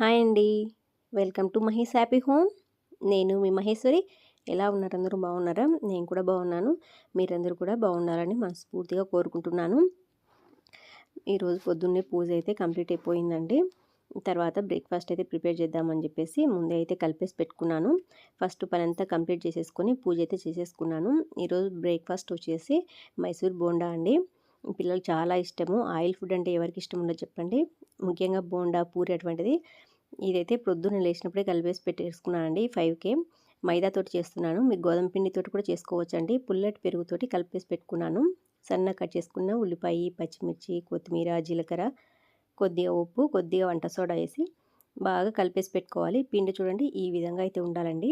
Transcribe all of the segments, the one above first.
Hi అండి. Welcome to Mahesh happy home. నేను మీ మహేశ్వరి. ఎలా ఉన్నారు? అందరూ బాగున్నారా? నేను కూడా బాగున్నాను. మీరందరూ కూడా బాగున్నారని మనస్ఫూర్తిగా కోరుకుంటున్నాను. ఈరోజు పొద్దున్నే పూజ అయితే కంప్లీట్ అయిపోయిందండి. తర్వాత బ్రేక్ఫాస్ట్ అయితే ప్రిపేర్ చేద్దామని చెప్పేసి ముందే అయితే కలిపేసి పెట్టుకున్నాను. ఫస్ట్ పని అంతా కంప్లీట్ చేసేసుకొని పూజ అయితే చేసేసుకున్నాను. ఈరోజు బ్రేక్ఫాస్ట్ వచ్చేసి మైసూర్ బోండా అండి. పిల్లలు చాలా ఇష్టము. ఆయిల్ ఫుడ్ అంటే ఎవరికి ఇష్టం ఉండదు చెప్పండి. ముఖ్యంగా బోండా పూరి అటువంటిది ఇదైతే ప్రొద్దున లేచినప్పుడే కలిపేసి పెట్టేసుకున్నానండి ఫైవ్కే మైదాతోటి చేస్తున్నాను. మీకు గోధుమ పిండితోటి కూడా చేసుకోవచ్చండి. పుల్లటి పెరుగుతోటి కలిపేసి పెట్టుకున్నాను. సన్న కట్ చేసుకున్న ఉల్లిపాయ పచ్చిమిర్చి కొత్తిమీర జీలకర్ర కొద్దిగా ఉప్పు కొద్దిగా వంట సోడా వేసి బాగా కలిపేసి పెట్టుకోవాలి. పిండి చూడండి ఈ విధంగా అయితే ఉండాలండి.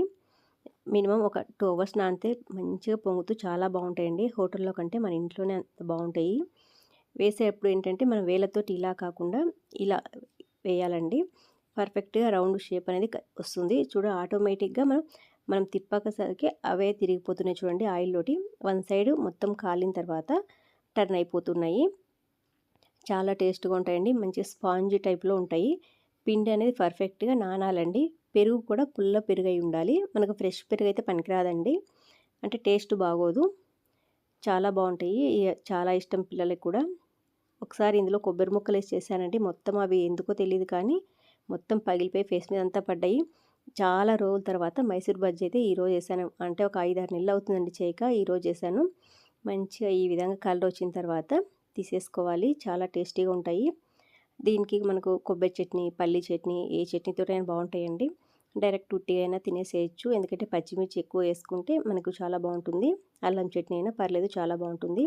మినిమం ఒక టూ అవర్స్ నానితే మంచిగా పొంగుతూ చాలా బాగుంటాయండి. హోటల్లో కంటే మన ఇంట్లోనే అంత బాగుంటాయి. వేసేటప్పుడు ఏంటంటే మనం వేలతోటి ఇలా కాకుండా ఇలా వేయాలండి. పర్ఫెక్ట్గా రౌండ్ షేప్ అనేది వస్తుంది. చూడ ఆటోమేటిక్గా మనం మనం తిప్పకసరికి అవే తిరిగిపోతున్నాయి చూడండి ఆయిల్లోటి. వన్ సైడ్ మొత్తం కాలిన తర్వాత టర్న్ అయిపోతున్నాయి. చాలా టేస్ట్గా ఉంటాయండి. మంచి స్పాంజ్ టైప్లో ఉంటాయి. పిండి అనేది పర్ఫెక్ట్గా నానాలండి. పెరుగు కూడా పుల్ల పెరుగు అయి ఉండాలి. మనకు ఫ్రెష్ పెరుగు అయితే పనికిరాదండి. అంటే టేస్ట్ బాగోదు. చాలా బాగుంటాయి. చాలా ఇష్టం పిల్లలకి కూడా. ఒకసారి ఇందులో కొబ్బరి ముక్కలు వేసి చేశానండి. మొత్తం అవి ఎందుకో తెలియదు కానీ మొత్తం పగిలిపోయి ఫేస్ మీద అంతా పడ్డాయి. చాలా రోజుల తర్వాత మైసూర్ బజ్జీ అయితే ఈరోజు చేశాను. అంటే ఒక ఐదారు నెలలు అవుతుందండి చేయక ఈరోజు చేశాను. మంచిగా ఈ విధంగా కలర్ వచ్చిన తర్వాత తీసేసుకోవాలి. చాలా టేస్టీగా ఉంటాయి. దీనికి మనకు కొబ్బరి చట్నీ పల్లి చట్నీ ఏ చట్నీతో అయినా బాగుంటాయండి. డైరెక్ట్ ఉట్టిగా అయినా తినేసేయచ్చు. ఎందుకంటే పచ్చిమిర్చి ఎక్కువ వేసుకుంటే మనకు చాలా బాగుంటుంది. అల్లం చట్నీ అయినా పర్లేదు చాలా బాగుంటుంది.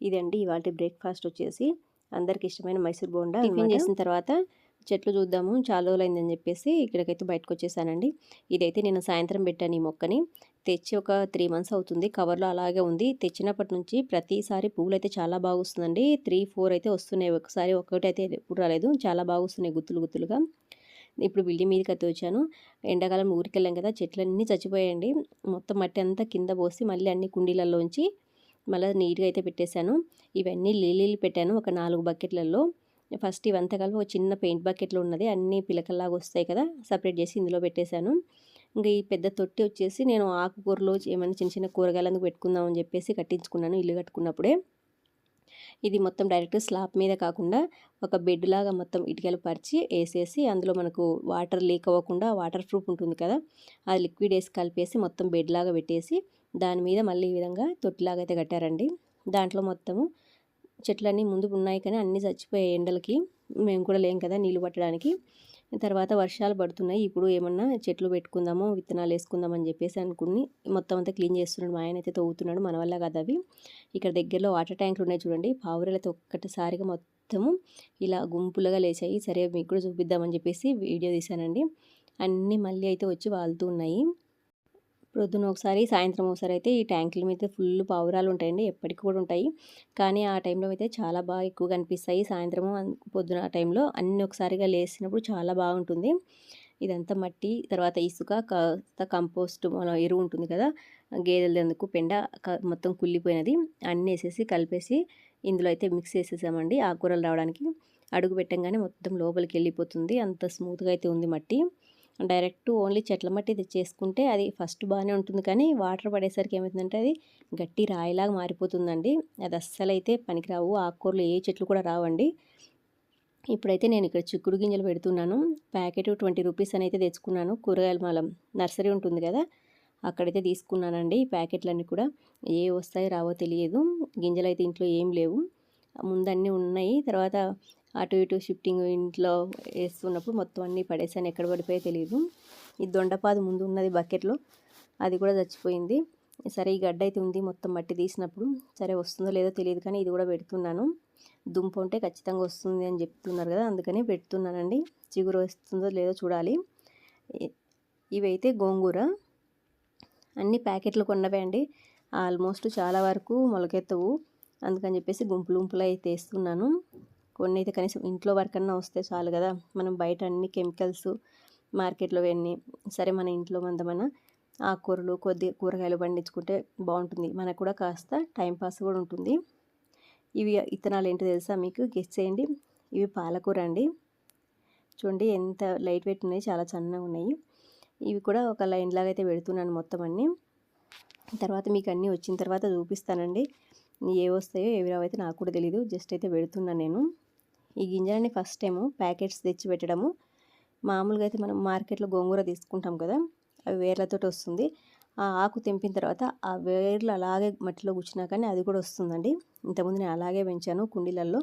ఇదండి ఇవాళ బ్రేక్ఫాస్ట్ వచ్చేసి. అందరికి ఇష్టమైన మైసూర్ బోండా టిఫిన్ చేసిన తర్వాత చెట్లు చూద్దాము చాలా రోజులైందని చెప్పేసి ఇక్కడికైతే బయటకు వచ్చేసానండి ఇదైతే నేను సాయంత్రం పెట్టాను ఈ మొక్కని. తెచ్చి ఒక త్రీ మంత్స్ అవుతుంది. కవర్లో అలాగే ఉంది. తెచ్చినప్పటి నుంచి ప్రతిసారి పువ్వులు అయితే చాలా బాగా వస్తుందండి త్రీ ఫోర్ అయితే వస్తున్నాయి. ఒకసారి ఒకటి అయితే ఎప్పుడు రాలేదు. చాలా బాగా వస్తున్నాయి గుత్తులు గుత్తులుగా. ఇప్పుడు బిల్డింగ్ మీదకి అయితే వచ్చాను. ఎండాకాలం ఊరికెళ్ళాం కదా చెట్లన్నీ చచ్చిపోయాయండి. మొత్తం మట్టి అంతా కింద పోసి మళ్ళీ అన్ని కుండీలలోంచి మళ్ళీ నీట్గా అయితే పెట్టేశాను. ఇవన్నీ లీలీలు పెట్టాను ఒక నాలుగు బకెట్లలో. ఫస్ట్ ఇవంతా కలిపి ఒక చిన్న పెయింట్ బకెట్లో ఉన్నది అన్ని పిలకల్లాగా వస్తాయి కదా సపరేట్ చేసి ఇందులో పెట్టేశాను. ఇంకా ఈ పెద్ద తొట్టి వచ్చేసి నేను ఆకుకూరలో ఏమైనా చిన్న చిన్న కూరగాయలందుకు పెట్టుకుందామని చెప్పేసి కట్టించుకున్నాను ఇల్లు కట్టుకున్నప్పుడే. ఇది మొత్తం డైరెక్ట్ స్లాబ్ మీద కాకుండా ఒక బెడ్ లాగా మొత్తం ఇటుకలు పరిచి వేసేసి అందులో మనకు వాటర్ లీక్ అవ్వకుండా వాటర్ ప్రూఫ్ ఉంటుంది కదా అది లిక్విడ్ వేసి కలిపేసి మొత్తం బెడ్ లాగా పెట్టేసి దాని మీద మళ్ళీ ఈ విధంగా తొట్టిలాగా అయితే కట్టారండి. దాంట్లో మొత్తము చెట్లన్నీ ముందు ఉన్నాయి కానీ అన్నీ చచ్చిపోయాయి ఎండలకి. మేము కూడా లేం కదా నీళ్ళు పట్టడానికి. తర్వాత వర్షాలు పడుతున్నాయి. ఇప్పుడు ఏమన్నా చెట్లు పెట్టుకుందాము విత్తనాలు వేసుకుందాం అని చెప్పేసి అనుకుని మొత్తం అంతా క్లీన్ చేస్తున్నాడు. మా ఆయన అయితే తవ్వుతున్నాడు. మన వల్ల కదా అవి. ఇక్కడ దగ్గరలో వాటర్ ట్యాంకులు ఉన్నాయి చూడండి. పావురాలతో ఒక్కటిసారిగా మొత్తము ఇలా గుంపులుగా లేచాయి. సరే మీకు కూడా చూపిద్దామని చెప్పేసి వీడియో తీశానండి. అన్నీ మళ్ళీ అయితే వచ్చి వాళ్తూ ఉన్నాయి. ప్రొద్దున ఒకసారి సాయంత్రం ఒకసారి అయితే ఈ ట్యాంకుల మీద ఫుల్ పావురాలు ఉంటాయండి. ఎప్పటికి కూడా ఉంటాయి. కానీ ఆ టైంలో అయితే చాలా బాగా ఎక్కువ కనిపిస్తాయి సాయంత్రం పొద్దున ఆ టైంలో అన్ని ఒకసారిగా లేసినప్పుడు చాలా బాగుంటుంది. ఇదంతా మట్టి తర్వాత ఇసుక కాస్త కంపోస్ట్ మన ఎరువు ఉంటుంది కదా గేదెలందుకు పెండ మొత్తం కుళ్ళిపోయినది. అన్నీ వేసేసి కలిపేసి ఇందులో అయితే మిక్స్ చేసేసామండి ఆకుకూరలు రావడానికి. అడుగు పెట్టంగానే మొత్తం లోపలికి వెళ్ళిపోతుంది. అంత స్మూత్గా అయితే ఉంది మట్టి. డైరెక్ట్ ఓన్లీ చెట్ల మట్టి చేసుకుంటే అది ఫస్ట్ బాగానే ఉంటుంది. కానీ వాటర్ పడేసరికి ఏమవుతుందంటే అది గట్టి రాయిలాగా మారిపోతుందండి. అది అస్సలు అయితే పనికిరావు. ఆకుకూరలు ఏ చెట్లు కూడా రావండి. ఇప్పుడైతే నేను ఇక్కడ చిక్కుడు గింజలు పెడుతున్నాను. ప్యాకెట్ ట్వంటీ రూపీస్ అని అయితే తెచ్చుకున్నాను. కూరగాయల మాలం నర్సరీ ఉంటుంది కదా అక్కడైతే తీసుకున్నానండి ఈ ప్యాకెట్లన్నీ కూడా. ఏ వస్తాయో రావో తెలియదు. గింజలు అయితే ఇంట్లో ఏం లేవు. ముందన్నీ ఉన్నాయి. తర్వాత అటు ఇటు షిఫ్టింగ్ ఇంట్లో వేస్తున్నప్పుడు మొత్తం అన్నీ పడేసాను ఎక్కడ పడిపోయో తెలియదు ఈ దొండపాది ముందు ఉన్నది బకెట్లో. అది కూడా చచ్చిపోయింది. సరే ఈ గడ్డ అయితే ఉంది మొత్తం మట్టి తీసినప్పుడు. సరే వస్తుందో లేదో తెలియదు కానీ ఇది కూడా పెడుతున్నాను. దుంప ఉంటే ఖచ్చితంగా వస్తుంది అని చెప్తున్నారు కదా అందుకని పెడుతున్నానండి. చిగురు వస్తుందో లేదో చూడాలి. ఇవైతే గోంగూర. అన్ని ప్యాకెట్లు కొన్నవే అండి. ఆల్మోస్ట్ చాలా వరకు మొలకెత్తవు. అందుకని చెప్పేసి గుంపులు గుంపులు అయితే వేస్తున్నాను కొన్ని అయితే కనీసం ఇంట్లో వరకన్నా వస్తే చాలు కదా. మనం బయట అన్ని కెమికల్స్ మార్కెట్లో వెళ్ళి సరే మన ఇంట్లో మందమైన ఆకుకూరలు కొద్ది కూరగాయలు పండించుకుంటే బాగుంటుంది. మనకు కూడా కాస్త టైంపాస్ కూడా ఉంటుంది. ఇవి ఇత్తనాలు ఏంటో తెలుసా మీకు? గెస్ట్ చేయండి. ఇవి పాలకూర అండి. చూడండి ఎంత లైట్ వెయిట్ ఉన్నాయి చాలా సన్నగా ఉన్నాయి. ఇవి కూడా ఒక లైన్ లాగా అయితే పెడుతున్నాను మొత్తం అన్నీ. తర్వాత మీకు అన్నీ వచ్చిన తర్వాత చూపిస్తానండి. ఏ వస్తాయో ఏవి రావైతే నాకు కూడా తెలీదు. జస్ట్ అయితే పెడుతున్నాను నేను. ఈ గింజలని ఫస్ట్ టైము ప్యాకెట్స్ తెచ్చి పెట్టడము. మామూలుగా అయితే మనం మార్కెట్లో గోంగూర తీసుకుంటాం కదా అవి వేర్లతో వస్తుంది. ఆ ఆకు తెంపిన తర్వాత ఆ వేర్లు అలాగే మట్టిలో కూర్చున్నా కానీ అది కూడా వస్తుందండి. ఇంతకుముందు నేను అలాగే పెంచాను కుండీలలో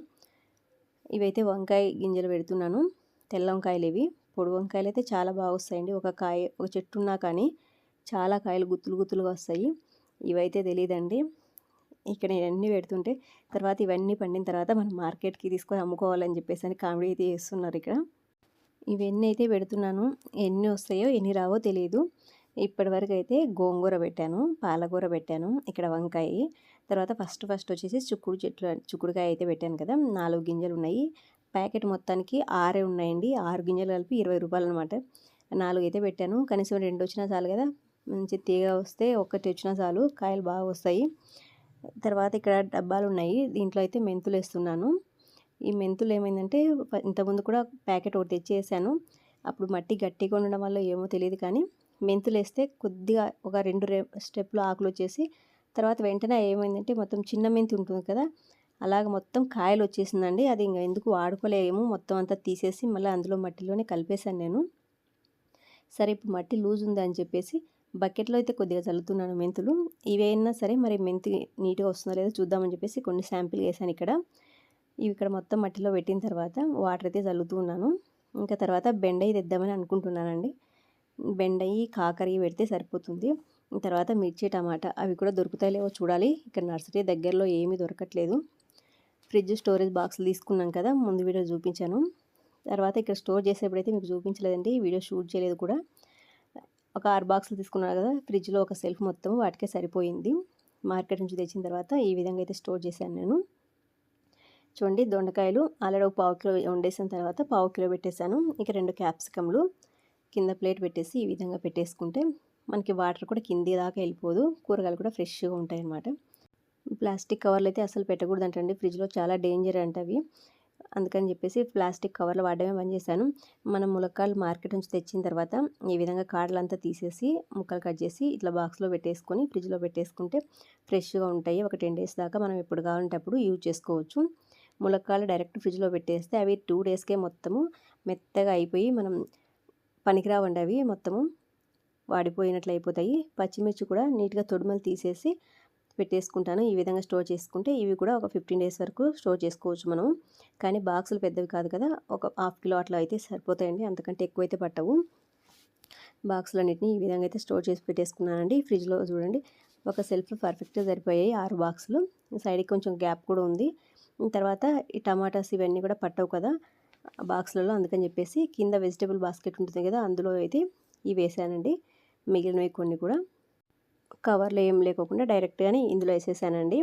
ఇవైతే వంకాయ గింజలు పెడుతున్నాను. తెల్ల వంకాయలు ఇవి. పొడి వంకాయలు అయితే చాలా బాగా వస్తాయండి. ఒక కాయ ఒక చెట్టు ఉన్నా కానీ చాలా కాయలు గుత్తులు గుత్తులుగా వస్తాయి. ఇవైతే తెలియదండి ఇక్కడ ఇవన్నీ పెడుతుంటే తర్వాత ఇవన్నీ పండిన తర్వాత మనం మార్కెట్కి తీసుకొని అమ్ముకోవాలని చెప్పేసి అని కామెడీ అయితే చేస్తున్నారు ఇక్కడ. ఇవన్నీ అయితే పెడుతున్నాను. ఎన్ని వస్తాయో ఎన్ని రావో తెలియదు ఇప్పటివరకు అయితే గోంగూర పెట్టాను పాలకూర పెట్టాను ఇక్కడ వంకాయ. తర్వాత ఫస్ట్ ఫస్ట్ వచ్చేసి చుక్కుడు చెట్లు చుక్కుడుకాయ అయితే పెట్టాను కదా నాలుగు గింజలు ఉన్నాయి. ప్యాకెట్ మొత్తానికి ఆరే ఉన్నాయండి. ఆరు గింజలు కలిపి ఇరవై రూపాయలు అనమాట నాలుగు అయితే పెట్టాను. కనీసం రెండు వచ్చినా చాలు కదా. మంచి తీగ వస్తే ఒకటి వచ్చినా చాలు. కాయలు బాగా వస్తాయి. తర్వాత ఇక్కడ డబ్బాలు ఉన్నాయి దీంట్లో అయితే మెంతులు వేస్తున్నాను ఈ మెంతులు ఏమైందంటే ఇంతకుముందు కూడా ప్యాకెట్ ఒకటి తెచ్చేసాను. అప్పుడు మట్టి గట్టిగా ఉండడం వల్ల ఏమో తెలియదు కానీ మెంతులు వేస్తే కొద్దిగా ఒక రెండు రే స్టెప్లు ఆకులు వచ్చేసి తర్వాత వెంటనే ఏమైందంటే మొత్తం చిన్న మెంతి ఉంటుంది కదా అలాగ మొత్తం కాయలు వచ్చేసిందండి. అది ఇంకా ఎందుకు వాడుకోలేము మొత్తం అంతా తీసేసి మళ్ళీ అందులో మట్టిలోనే కలిపేశాను నేను. సరే ఇప్పుడు మట్టి లూజ్ ఉంది అని చెప్పేసి బకెట్లో అయితే కొద్దిగా చల్లుతున్నాను మెంతులు. ఇవైనా సరే మరి మెంతి నీట్గా వస్తుందో లేదో చూద్దామని చెప్పేసి కొన్ని శాంపిల్ వేసాను ఇక్కడ. ఇవి ఇక్కడ మొత్తం మట్టిలో పెట్టిన తర్వాత వాటర్ అయితే చల్లుతూ ఉన్నాను. ఇంకా తర్వాత బెండయి తెద్దామని అనుకుంటున్నానండి. బెండయి కాకరి పెడితే సరిపోతుంది. తర్వాత మిర్చి టమాటా అవి కూడా దొరుకుతాయిలేవో చూడాలి. ఇక్కడ నర్సరీ దగ్గరలో ఏమీ దొరకట్లేదు. ఫ్రిడ్జ్ స్టోరేజ్ బాక్స్ తీసుకున్నాం కదా ముందు వీడియో చూపించాను. తర్వాత ఇక్కడ స్టోర్ చేసేప్పుడైతే మీకు చూపించలేదండి వీడియో షూట్ చేయలేదు కూడా. ఒక ఆరు బాక్సులు తీసుకున్నారు కదా ఫ్రిడ్జ్లో ఒక సెల్ఫ్ మొత్తం వాటికే సరిపోయింది. మార్కెట్ నుంచి తెచ్చిన తర్వాత ఈ విధంగా అయితే స్టోర్ చేశాను నేను. చూడండి దొండకాయలు ఆల్రెడీ ఒక పావు కిలో వండేసిన తర్వాత పావు కిలో పెట్టేశాను. ఇక రెండు క్యాప్సికమ్లు కింద ప్లేట్ పెట్టేసి ఈ విధంగా పెట్టేసుకుంటే మనకి వాటర్ కూడా కింది దాకా వెళ్ళిపోదు కూరగాయలు కూడా ఫ్రెష్గా ఉంటాయి అన్నమాట ప్లాస్టిక్ కవర్లు అయితే అసలు పెట్టకూడదు అంటండి ఫ్రిడ్జ్లో చాలా డేంజర్ అంటే అవి అందుకని చెప్పేసి ప్లాస్టిక్ కవర్లు వాడడమే బంద్ చేశాను. మనం ములక్కాయలు మార్కెట్ నుంచి తెచ్చిన తర్వాత ఈ విధంగా కాడలంతా తీసేసి ముక్కలు కట్ చేసి ఇట్లా బాక్స్లో పెట్టేసుకొని ఫ్రిడ్జ్లో పెట్టేసుకుంటే ఫ్రెష్గా ఉంటాయి. ఒక టెన్ డేస్ దాకా మనం ఎప్పుడు కావాలంటే అప్పుడు యూజ్ చేసుకోవచ్చు. ములక్కాయలు డైరెక్ట్ ఫ్రిడ్జ్లో పెట్టేస్తే అవి టూ డేస్కే మొత్తము మెత్తగా అయిపోయి మనం పనికిరావండి అవి. మొత్తము వాడిపోయినట్లు అయిపోతాయి. పచ్చిమిర్చి కూడా నీట్గా తొడుమలు తీసేసి పెట్టేసుకుంటాను. ఈ విధంగా స్టోర్ చేసుకుంటే ఇవి కూడా ఒక ఫిఫ్టీన్ డేస్ వరకు స్టోర్ చేసుకోవచ్చు మనం. కానీ బాక్సులు పెద్దవి కాదు కదా ఒక హాఫ్ కిలో అట్లా అయితే సరిపోతాయండి. అంతకంటే ఎక్కువ అయితే పట్టవు. బాక్సులన్నింటినీ ఈ విధంగా అయితే స్టోర్ చేసి పెట్టేసుకున్నానండి. ఫ్రిడ్జ్లో చూడండి ఒక సెల్ఫ్ పర్ఫెక్ట్గా సరిపోయాయి ఆరు బాక్సులు. సైడ్కి కొంచెం గ్యాప్ కూడా ఉంది. తర్వాత ఈ టమాటాస్ ఇవన్నీ కూడా పట్టవు కదా బాక్స్లలో అందుకని చెప్పేసి కింద వెజిటేబుల్ బాస్కెట్ ఉంటుంది కదా అందులో అయితే ఇవి వేసానండి. మిగిలినవి కొన్ని కూడా. కవర్లు ఏం లేకోకుండా డైరెక్ట్గానే ఇందులో వేసేసానండి.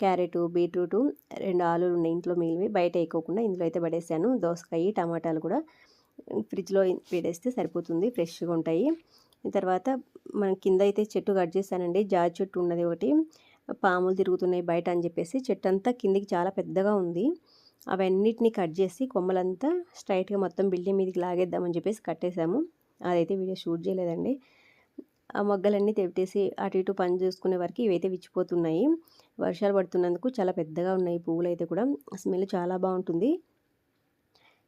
క్యారెట్ బీట్రూట్ రెండు ఆలులు ఉన్నాయి ఇంట్లో మిగిలివి బయట వేయకోకుండా ఇందులో అయితే పడేసాను. దోసకాయ టమాటాలు కూడా ఫ్రిడ్జ్లో వేడేస్తే సరిపోతుంది ఫ్రెష్గా ఉంటాయి. తర్వాత మనం కింద అయితే చెట్టు కట్ చేశానండి. జాజి చెట్టు ఉన్నది ఒకటి. పాములు తిరుగుతున్నాయి బయట అని చెప్పేసి చెట్టు అంతా కిందికి చాలా పెద్దగా ఉంది. అవన్నిటిని కట్ చేసి కొమ్మలంతా స్ట్రైట్గా మొత్తం బిల్డింగ్ మీదకి లాగేద్దామని చెప్పేసి కట్టేశాము. అదైతే వీడియో షూట్ చేయలేదండి. ఆ మొగ్గలన్నీ తెప్పేసి అటు ఇటు పని చేసుకునే వరకు ఇవైతే విచ్చిపోతున్నాయి. వర్షాలు పడుతున్నందుకు చాలా పెద్దగా ఉన్నాయి పువ్వులు అయితే కూడా. స్మెల్ చాలా బాగుంటుంది.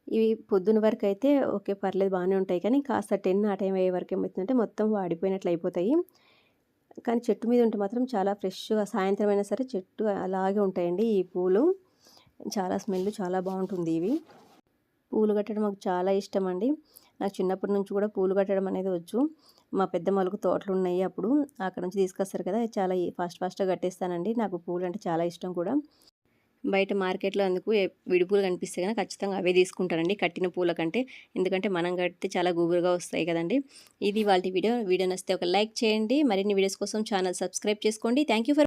ఇవి పొద్దున వరకు అయితే ఓకే పర్లేదు బాగానే ఉంటాయి. కానీ కాస్త టెన్ ఆ టైం అయ్యే వరకు ఏమవుతుందంటే మొత్తం వాడిపోయినట్లు అయిపోతాయి. కానీ చెట్టు మీద ఉంటే మాత్రం చాలా ఫ్రెష్గా సాయంత్రం అయినా సరే చెట్టు అలాగే ఉంటాయండి ఈ పూలు. చాలా స్మెల్ చాలా బాగుంటుంది ఇవి. పూలు కట్టడం మాకు చాలా ఇష్టం అండి. నాకు చిన్నప్పటి నుంచి కూడా పూలు కట్టడం అనేది వచ్చు. మా పెద్ద మొలకు తోటలు ఉన్నాయి అప్పుడు. అక్కడ నుంచి తీసుకొస్తారు కదా చాలా ఫాస్ట్ ఫాస్ట్గా కట్టేస్తానండి. నాకు పూలు అంటే చాలా ఇష్టం కూడా. బయట మార్కెట్లో అందుకు విడిపూలు కనిపిస్తే కనుక ఖచ్చితంగా అవే తీసుకుంటానండి కట్టిన పూల కంటే. ఎందుకంటే మనం కడితే చాలా గుబురుగా వస్తాయి కదండి. ఇది వాళ్ళ వీడియో. వీడియో నచ్చితే ఒక లైక్ చేయండి. మరిన్ని వీడియోస్ కోసం ఛానల్ సబ్స్క్రైబ్ చేసుకోండి. Thank for